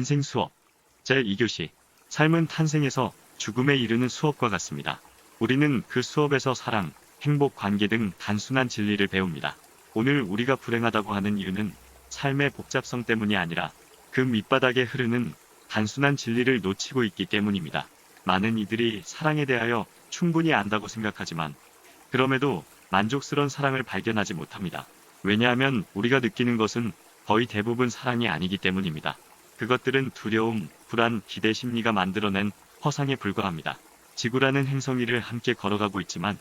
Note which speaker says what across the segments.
Speaker 1: 인생 수업 제2교시 삶은 탄생에서 죽음에 이르는 수업과 같습니다. 우리는 그 수업에서 사랑, 행복, 관계 등 단순한 진리를 배웁니다. 오늘 우리가 불행하다고 하는 이유는 삶의 복잡성 때문이 아니라 그 밑바닥에 흐르는 단순한 진리를 놓치고 있기 때문입니다. 많은 이들이 사랑에 대하여 충분히 안다고 생각하지만 그럼에도 만족스러운 사랑을 발견하지 못합니다. 왜냐하면 우리가 느끼는 것은 거의 대부분 사랑이 아니기 때문입니다. 그것들은 두려움, 불안, 기대 심리가 만들어낸 허상에 불과합니다. 지구라는 행성위를 함께 걸어가고 있지만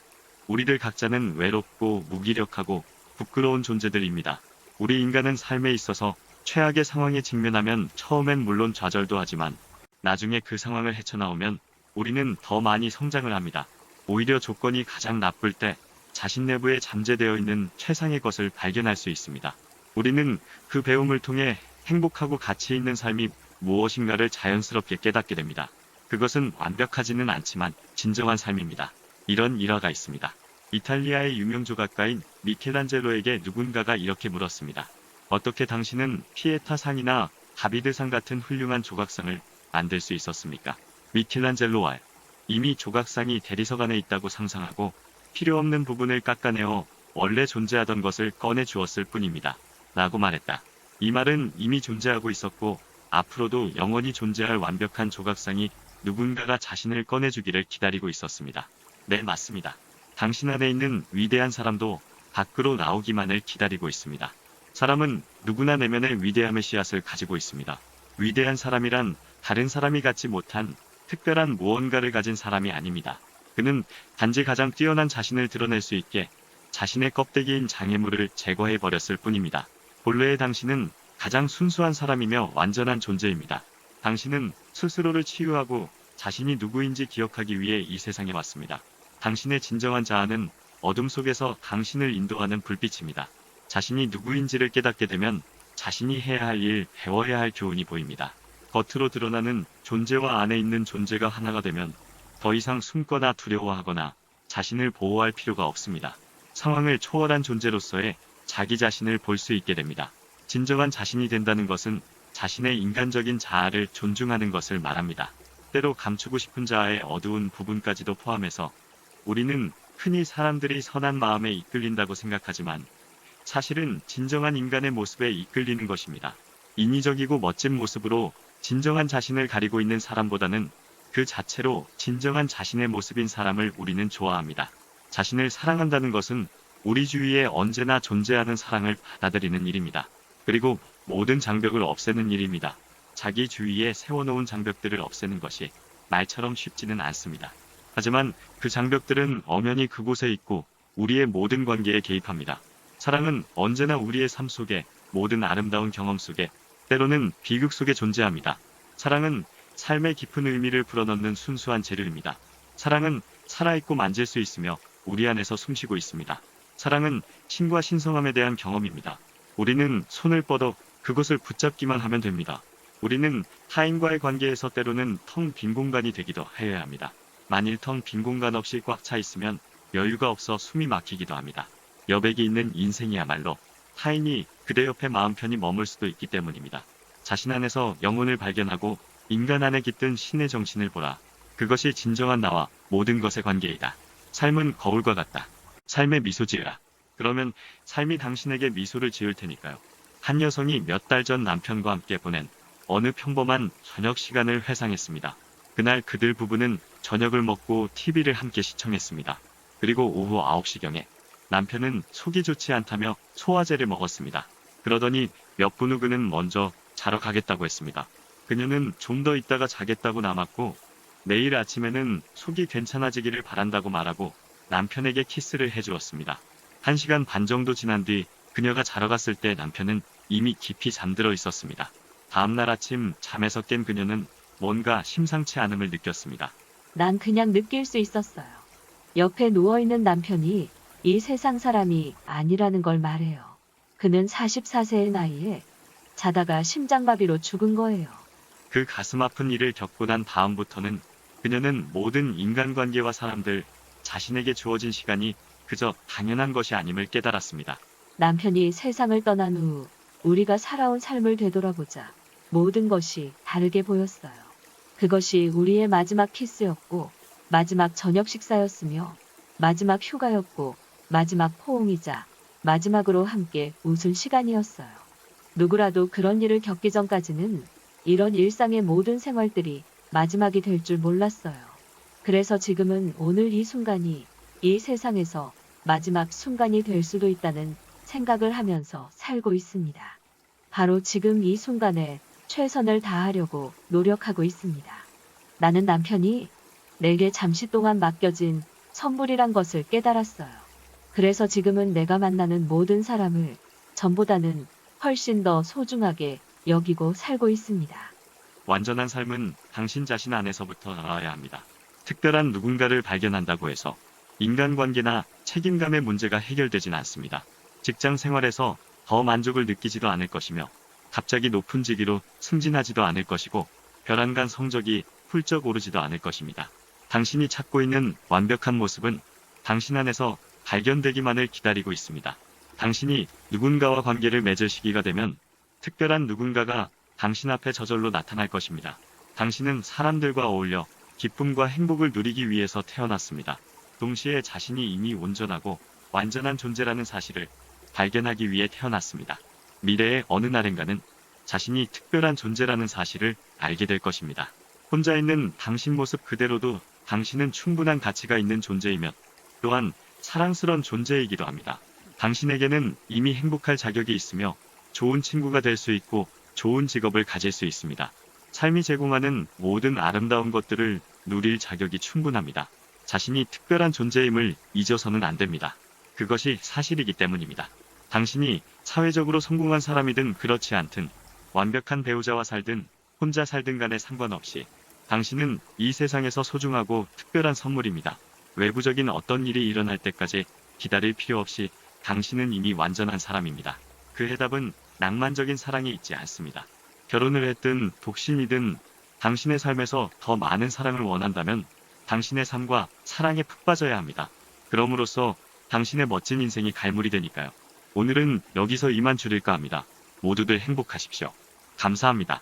Speaker 1: 우리들 각자는 외롭고 무기력하고 부끄러운 존재들입니다. 우리 인간은 삶에 있어서 최악의 상황에 직면하면 처음엔 물론 좌절도 하지만 나중에 그 상황을 헤쳐나오면 우리는 더 많이 성장을 합니다. 오히려 조건이 가장 나쁠 때 자신 내부에 잠재되어 있는 최상의 것을 발견할 수 있습니다. 우리는 그 배움을 통해 행복하고 가치 있는 삶이 무엇인가를 자연스럽게 깨닫게 됩니다. 그것은 완벽하지는 않지만 진정한 삶입니다. 이런 일화가 있습니다. 이탈리아의 유명 조각가인 미켈란젤로에게 누군가가 이렇게 물었습니다. 어떻게 당신은 피에타 상이나 다비드 상 같은 훌륭한 조각상을 만들 수 있었습니까? 미켈란젤로와 이미 조각상이 대리석 안에 있다고 상상하고 필요 없는 부분을 깎아내어 원래 존재하던 것을 꺼내 주었을 뿐입니다. 라고 말했다. 이 말은 이미 존재하고 있었고 앞으로도 영원히 존재할 완벽한 조각상이 누군가가 자신을 꺼내주기를 기다리고 있었습니다. 네, 맞습니다. 당신 안에 있는 위대한 사람도 밖으로 나오기만을 기다리고 있습니다. 사람은 누구나 내면의 위대함의 씨앗을 가지고 있습니다. 위대한 사람이란 다른 사람이 갖지 못한 특별한 무언가를 가진 사람이 아닙니다. 그는 단지 가장 뛰어난 자신을 드러낼 수 있게 자신의 껍데기인 장애물을 제거해 버렸을 뿐입니다. 본래의 당신은 가장 순수한 사람이며 완전한 존재입니다. 당신은 스스로를 치유하고 자신이 누구인지 기억하기 위해 이 세상에 왔습니다. 당신의 진정한 자아는 어둠 속에서 당신을 인도하는 불빛입니다. 자신이 누구인지를 깨닫게 되면 자신이 해야 할 일, 배워야 할 교훈이 보입니다. 겉으로 드러나는 존재와 안에 있는 존재가 하나가 되면 더 이상 숨거나 두려워하거나 자신을 보호할 필요가 없습니다. 상황을 초월한 존재로서의 자기 자신을 볼 수 있게 됩니다. 진정한 자신이 된다는 것은 자신의 인간적인 자아를 존중하는 것을 말합니다. 때로 감추고 싶은 자아의 어두운 부분까지도 포함해서 우리는 흔히 사람들이 선한 마음에 이끌린다고 생각하지만 사실은 진정한 인간의 모습에 이끌리는 것입니다. 인위적이고 멋진 모습으로 진정한 자신을 가리고 있는 사람보다는 그 자체로 진정한 자신의 모습인 사람을 우리는 좋아합니다. 자신을 사랑한다는 것은 우리 주위에 언제나 존재하는 사랑을 받아들이는 일입니다. 그리고 모든 장벽을 없애는 일입니다. 자기 주위에 세워놓은 장벽들을 없애는 것이 말처럼 쉽지는 않습니다. 하지만 그 장벽들은 엄연히 그곳에 있고 우리의 모든 관계에 개입합니다. 사랑은 언제나 우리의 삶 속에 모든 아름다운 경험 속에 때로는 비극 속에 존재합니다. 사랑은 삶의 깊은 의미를 불어넣는 순수한 재료입니다. 사랑은 살아있고 만질 수 있으며 우리 안에서 숨쉬고 있습니다. 사랑은 신과 신성함에 대한 경험입니다. 우리는 손을 뻗어 그것을 붙잡기만 하면 됩니다. 우리는 타인과의 관계에서 때로는 텅 빈 공간이 되기도 해야 합니다. 만일 텅 빈 공간 없이 꽉 차 있으면 여유가 없어 숨이 막히기도 합니다. 여백이 있는 인생이야말로 타인이 그대 옆에 마음 편히 머물 수도 있기 때문입니다. 자신 안에서 영혼을 발견하고 인간 안에 깃든 신의 정신을 보라. 그것이 진정한 나와 모든 것의 관계이다. 삶은 거울과 같다. 삶에 미소 지으라. 그러면 삶이 당신에게 미소를 지을 테니까요. 한 여성이 몇 달 전 남편과 함께 보낸 어느 평범한 저녁 시간을 회상했습니다. 그날 그들 부부는 저녁을 먹고 TV를 함께 시청했습니다. 그리고 오후 9시경에 남편은 속이 좋지 않다며 소화제를 먹었습니다. 그러더니 몇 분 후 그는 먼저 자러 가겠다고 했습니다. 그녀는 좀 더 있다가 자겠다고 남았고 내일 아침에는 속이 괜찮아지기를 바란다고 말하고 남편에게 키스를 해주었습니다. 한 시간 반 정도 지난 뒤 그녀가 자러 갔을 때 남편은 이미 깊이 잠들어 있었습니다. 다음날 아침 잠에서 깬 그녀는 뭔가 심상치 않음을 느꼈습니다.
Speaker 2: 난 그냥 느낄 수 있었어요. 옆에 누워있는 남편이 이 세상 사람이 아니라는 걸 말해요. 그는 44세의 나이에 자다가 심장마비로 죽은 거예요.
Speaker 1: 그 가슴 아픈 일을 겪고 난 다음부터는 그녀는 모든 인간관계와 사람들, 자신에게 주어진 시간이 그저 당연한 것이 아님을 깨달았습니다.
Speaker 2: 남편이 세상을 떠난 후 우리가 살아온 삶을 되돌아보자. 모든 것이 다르게 보였어요. 그것이 우리의 마지막 키스였고, 마지막 저녁 식사였으며, 마지막 휴가였고, 마지막 포옹이자, 마지막으로 함께 웃을 시간이었어요. 누구라도 그런 일을 겪기 전까지는 이런 일상의 모든 생활들이 마지막이 될 줄 몰랐어요. 그래서 지금은 오늘 이 순간이 이 세상에서 마지막 순간이 될 수도 있다는 생각을 하면서 살고 있습니다. 바로 지금 이 순간에 최선을 다하려고 노력하고 있습니다. 나는 남편이 내게 잠시 동안 맡겨진 선물이란 것을 깨달았어요. 그래서 지금은 내가 만나는 모든 사람을 전보다는 훨씬 더 소중하게 여기고 살고 있습니다.
Speaker 1: 완전한 삶은 당신 자신 안에서부터 나와야 합니다. 특별한 누군가를 발견한다고 해서 인간관계나 책임감의 문제가 해결되진 않습니다. 직장 생활에서 더 만족을 느끼지도 않을 것이며 갑자기 높은 직위로 승진하지도 않을 것이고 별안간 성적이 훌쩍 오르지도 않을 것입니다. 당신이 찾고 있는 완벽한 모습은 당신 안에서 발견되기만을 기다리고 있습니다. 당신이 누군가와 관계를 맺을 시기가 되면 특별한 누군가가 당신 앞에 저절로 나타날 것입니다. 당신은 사람들과 어울려 기쁨과 행복을 누리기 위해서 태어났습니다. 동시에 자신이 이미 온전하고 완전한 존재라는 사실을 발견하기 위해 태어났습니다. 미래의 어느 날인가는 자신이 특별한 존재라는 사실을 알게 될 것입니다. 혼자 있는 당신 모습 그대로도 당신은 충분한 가치가 있는 존재이며 또한 사랑스러운 존재이기도 합니다. 당신에게는 이미 행복할 자격이 있으며 좋은 친구가 될 수 있고 좋은 직업을 가질 수 있습니다. 삶이 제공하는 모든 아름다운 것들을 누릴 자격이 충분합니다. 자신이 특별한 존재임을 잊어서는 안 됩니다. 그것이 사실이기 때문입니다. 당신이 사회적으로 성공한 사람이든 그렇지 않든 완벽한 배우자와 살든 혼자 살든 간에 상관없이 당신은 이 세상에서 소중하고 특별한 선물입니다. 외부적인 어떤 일이 일어날 때까지 기다릴 필요 없이 당신은 이미 완전한 사람입니다. 그 해답은 낭만적인 사랑이 있지 않습니다. 결혼을 했든 독신이든 당신의 삶에서 더 많은 사랑을 원한다면 당신의 삶과 사랑에 푹 빠져야 합니다. 그럼으로써 당신의 멋진 인생이 갈무리 되니까요. 오늘은 여기서 이만 줄일까 합니다. 모두들 행복하십시오. 감사합니다.